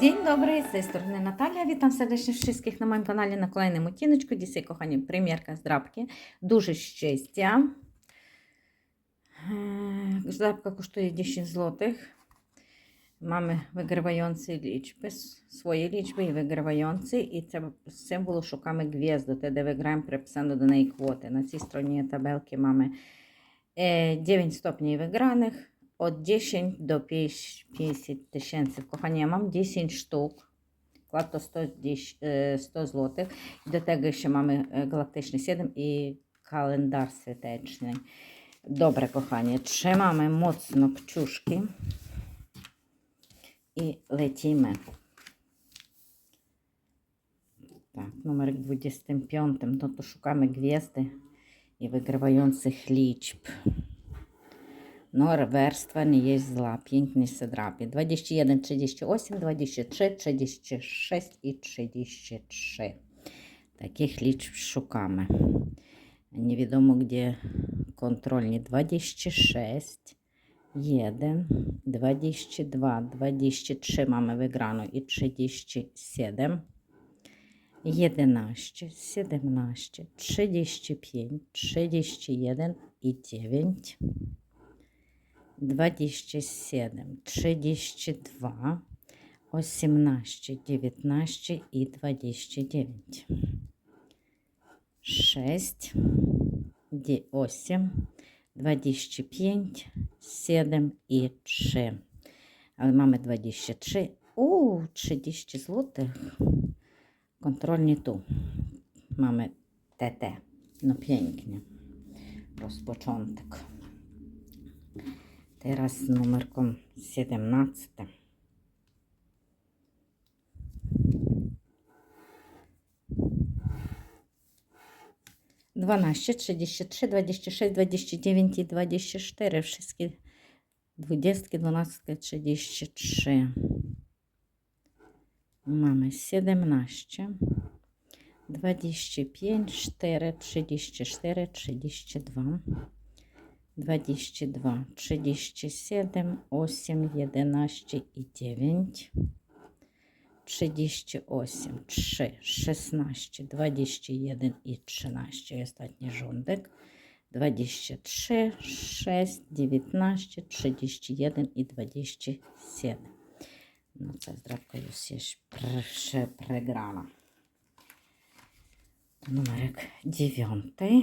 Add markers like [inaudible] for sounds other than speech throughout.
Dobry, z tej strony Natalia. Witam serdecznie wszystkich na moim kanale na kolejnym odcineczku. Dzisiaj, kochani, premierka z drapki. Duże szczęścia. Eee, Drapka kosztuje 10 zł. Mamy wygrywające liczby, свої liczby це, з цим було шукаємо гвізду, те, де виграємо приписано до неї квоти. На цій стороні табелки mamy е, 9 стопнів виграних, od 10 do 50 tysięcy. Kochani, ja mam 10 sztuk. Wkład to 100, 10, e, 100 zł. Do tego jeszcze mamy e, galaktyczny 7 i kalendarz świeteczny. Dobre, kochanie. Trzymamy mocno kciuszki. I lecimy. Tak, numer 25. No to szukamy gwiazdy i wygrywających liczb. No, werstwa nie jest zła, pięknie się drapie. 21, 38, 23, 36 i 33. Takich liczb szukamy. Nie wiadomo gdzie kontrolnie. 26, 1, 22, 23 mamy wygraną i 37. 11, 17, 35, 31 i 9. 27, 32, 18, 19 i 29. 6, 8, 25, 7 i 3. Ale mamy 23. U, 30 zł. Kontrolnie tu. Mamy TT. No pięknie. Rozpoczątek. Teraz z numerką 17. Dwanaście, trzydzieści trzy, dwadzieścia sześć, dwadzieścia dziewięć i dwadzieścia cztery. Wszystkie dwudziestki, dwunastki, trzydzieści trzy. Mamy siedemnaście, dwadzieścia pięć, cztery, trzydzieści cztery, trzydzieści dwa. 22, 37, 8, 11 i 9, 38, 3, 16, 21 i 13. I ostatni rządek. 23, 6, 19, 31 i 27. No co, zdrawka już jest prze, pregrana. To numerek dziewiąty.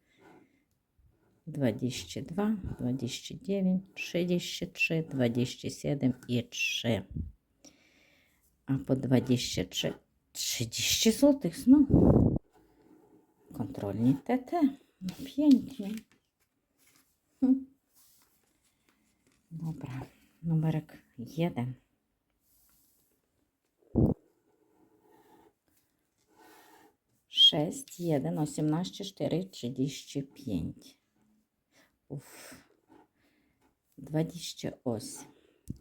22, 29, 63, 27 і 3. А по 23, 30 злотих знову. Контрольні ТТ. П'єнті. Хм. Добре, номерик єден. Шесть, єден, осімнадцять, чотири, чотири, п'ять.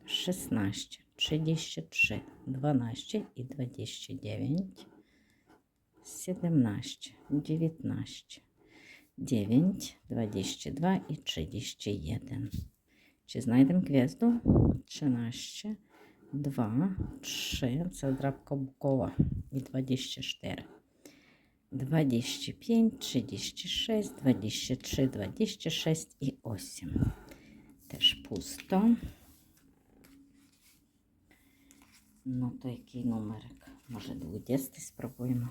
Szesnaście, trzydzieści trzy, dwanaście i dwadzieścia dziewięć. Siedemnaście, dziewiętnaście. 9, 22 i 31. Czy znajdę gwiazdę? 13, 2, 3, це драбка букова і 24. 25, 36, 23, 26 i 8. Też pusto. No to jaki numerek? Może 20 spróbujmy.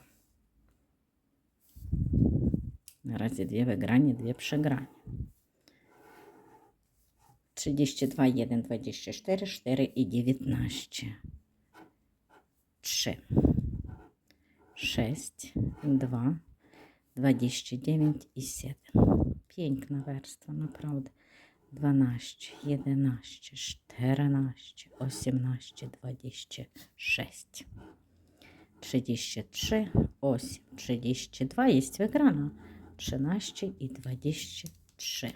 Na razie dwie wygranie, dwie przegranie. 32, 1, 24, 4 i 19. 3. 6, 2, 29 і 7. Piękna warstwa, naprawdę. 12, 11, 14, 18, 26, 33, 8, 32, jest wygrana. 13 i 23.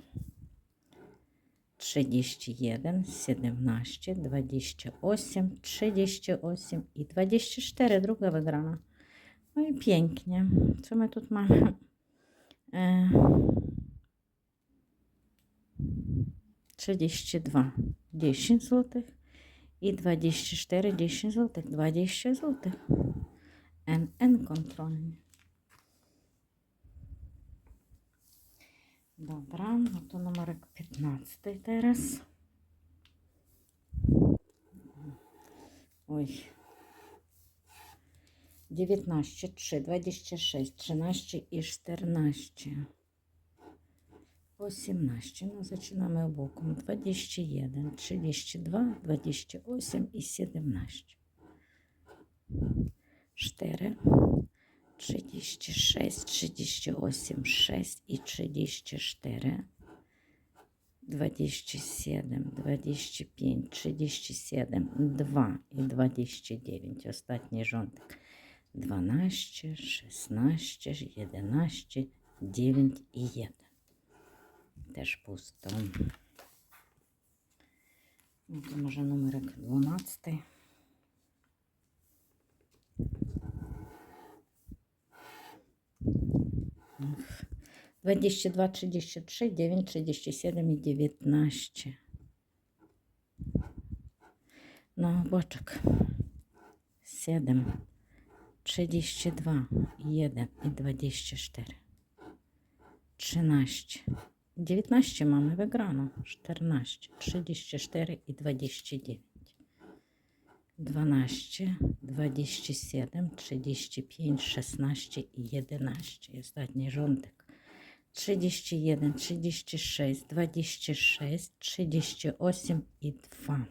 31, 17, 28, 38 i 24. Druga wygrana. No i pięknie. Co my tu mamy? E, 32, 10 zł i 24, 10 zł, 20 zł. NN kontrolnie. Dobra, no to numerek 15 teraz. Oj. 19, 3, 26, 13 i 14. 18, no zaczynamy bokiem. 21, 32, 28 i 17. 4, 36, 38, 6 i 34. 27, 25, 37, 2 i 29. Ostatni rządek. 12, 16, 11, 9 i 1. Też pusto. No to może numerek 12. Uf. 22, 33, 9, 37 i 19. No, boczek. 7, 32, 1 i 24. 13. 19 mamy wygrano. 14, 34 i 29. 12, 27, 35, 16 i 11. Ostatni rządek. 31, 36, 26, 38 i 2.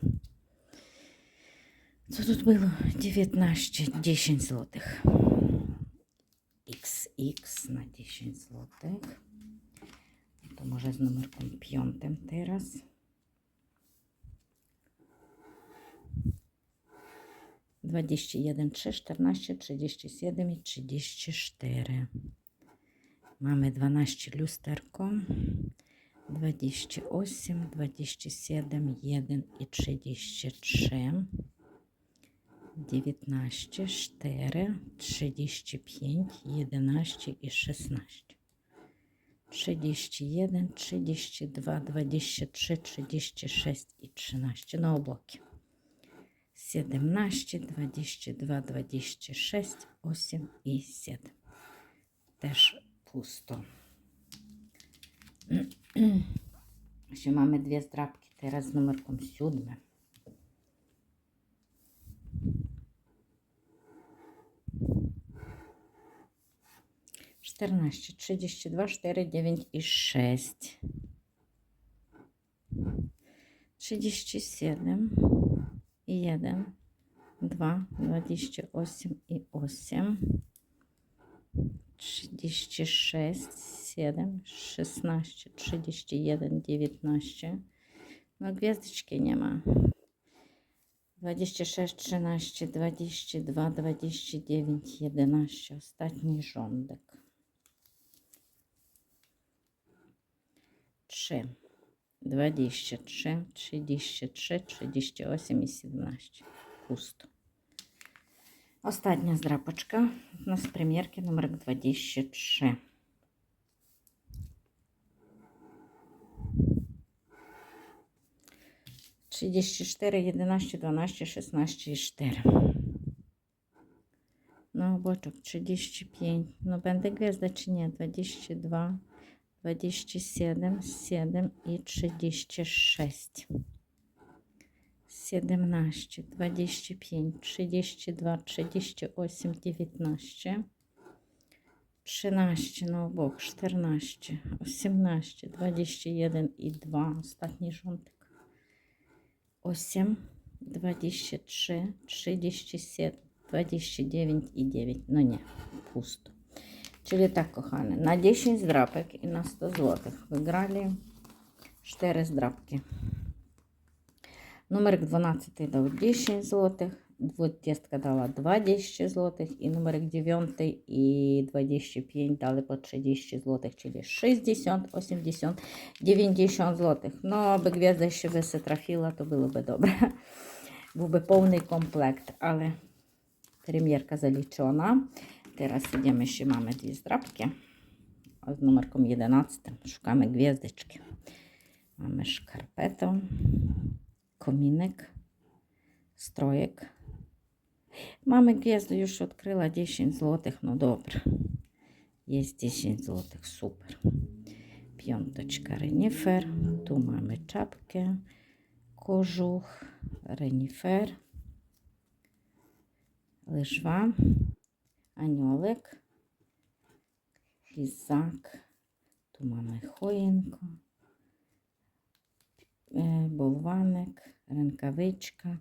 Co тут było? 19, 10 złotych. XX na 10 złotych. To może z numerką piątym teraz. Dwadzieścia jeden, trzy, czternaście, trzydzieści siedem i trzydzieści cztery. Mamy 12 lusterko, 28, 27, 1 i 33, 19, 4, 35, 11 i 16. 31, 32, 23, 36 i 13 na obokie. 17, 22, 26, 8 i 7. Też pusto. [clears throat] Jeszcze mamy dwie zdrabki, teraz numerką siódmym. 14, 32, 4, 9 i 6. 37 i 1, 2, 28 i 8. 36, 7, 16, 31, 19. No gwiazdeczki nie ma. 26, 13, 22, 29, 11. Ostatni rządek. 3, 23, 33, 38 i 17. Pusto. Остання здрапочка у нас примірки номер 23. Тридцять чотири, єдинадцять, дванадцять, шістнадцять і чотири. Ну, бочок, 35. Ну, będzie gwiazda czy nie? 22, 27, 7 i 36. 17, 25, 32, 38, 19, 13 na obok, 14, 18, 21 i 2, ostatni rządek, 8, 23, 37, 29 i 9, no nie, pusto. Czyli tak, kochane, na 10 zdrapek i na 100 zł wygrali 4 здрабки. Numerek 12 dał 10 zł, 20 dała 20 zł i numerek 9 i 25 dali po 30 zł, czyli 60, 80, 90 zł. No, aby gwiazda ще би се трафіла, то було би добре. Був би повний комплект, але прем'єрка залічена. Teraz idziemy, jeszcze mamy dwie zdrabki z numerką 11. Szukamy gwiazdeczki. Mamy szkarpetę, kominek, strojek. Mamy gwiazdę, już odkryła 10 zł, no dobra. Jest 10 zł, super. Piąteczka renifer, tu mamy czapkę, kożuch, renifer, lyżwa, лізак. Тут mamy хоїнку, е, болваник, ренкавичка,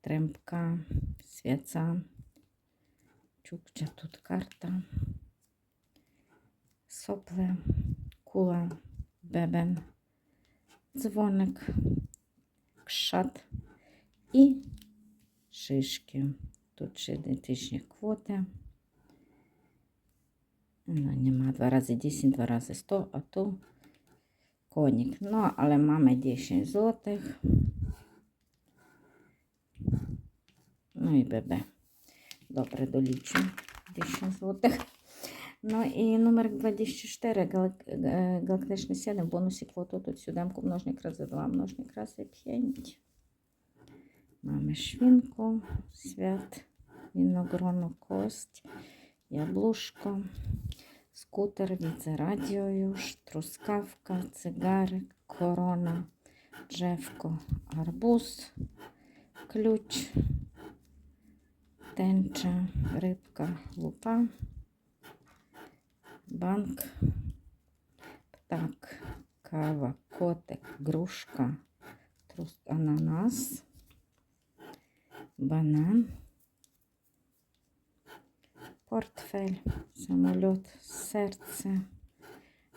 тремпка, свяця, чукча тут карта, сопле, кула, бебен, дзвоник, кшат і шишки. Тут ще ідентичні квоти. No nie ma 2 razy 10, 2 razy 100, a tu konik. No, ale mamy 10 zł. No i BB. Добре, долічу 10 зł. Ну і номер 24, галак- е, галактичний 7, в бонусі квоту тут сюдемку множник рази 2, множник рази 5. Mamy szwinku, świat, winogron, kość, widzę radio już, truskawka, cygarek, korona, drzewko, arbuz, klucz, tęcza, rybka, lupa, bank, ptak, kawa, kotek, gruszka, ananas, банан, портфель, самоліт, серце.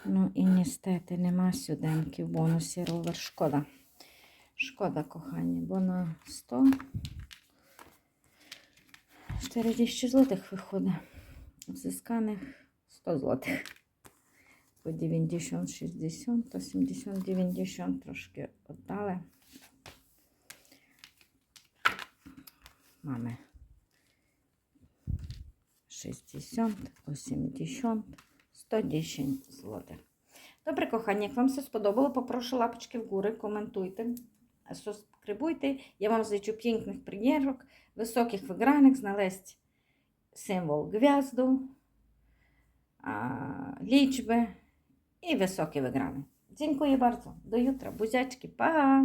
Ну і niestety нема сюдемки в бонусі ровер. Шкода. Шкода, кохані, бо на 100 40 злотих виходить. Взисканих 100 злотих. По 90, 60, 80, 90 трошки віддали. Mamy 60, 80, 110 зł. Добре, кохані, як вам все сподобало, попрошу лапочки вгору, коментуйте, субскрибуйте. Я вам зичу pięknych примірок, високих виграних, знaleźć символ гвязду, liczby i wysokie wygrane. Dziękuję bardzo. Do jutra. Buziaczki. Pa!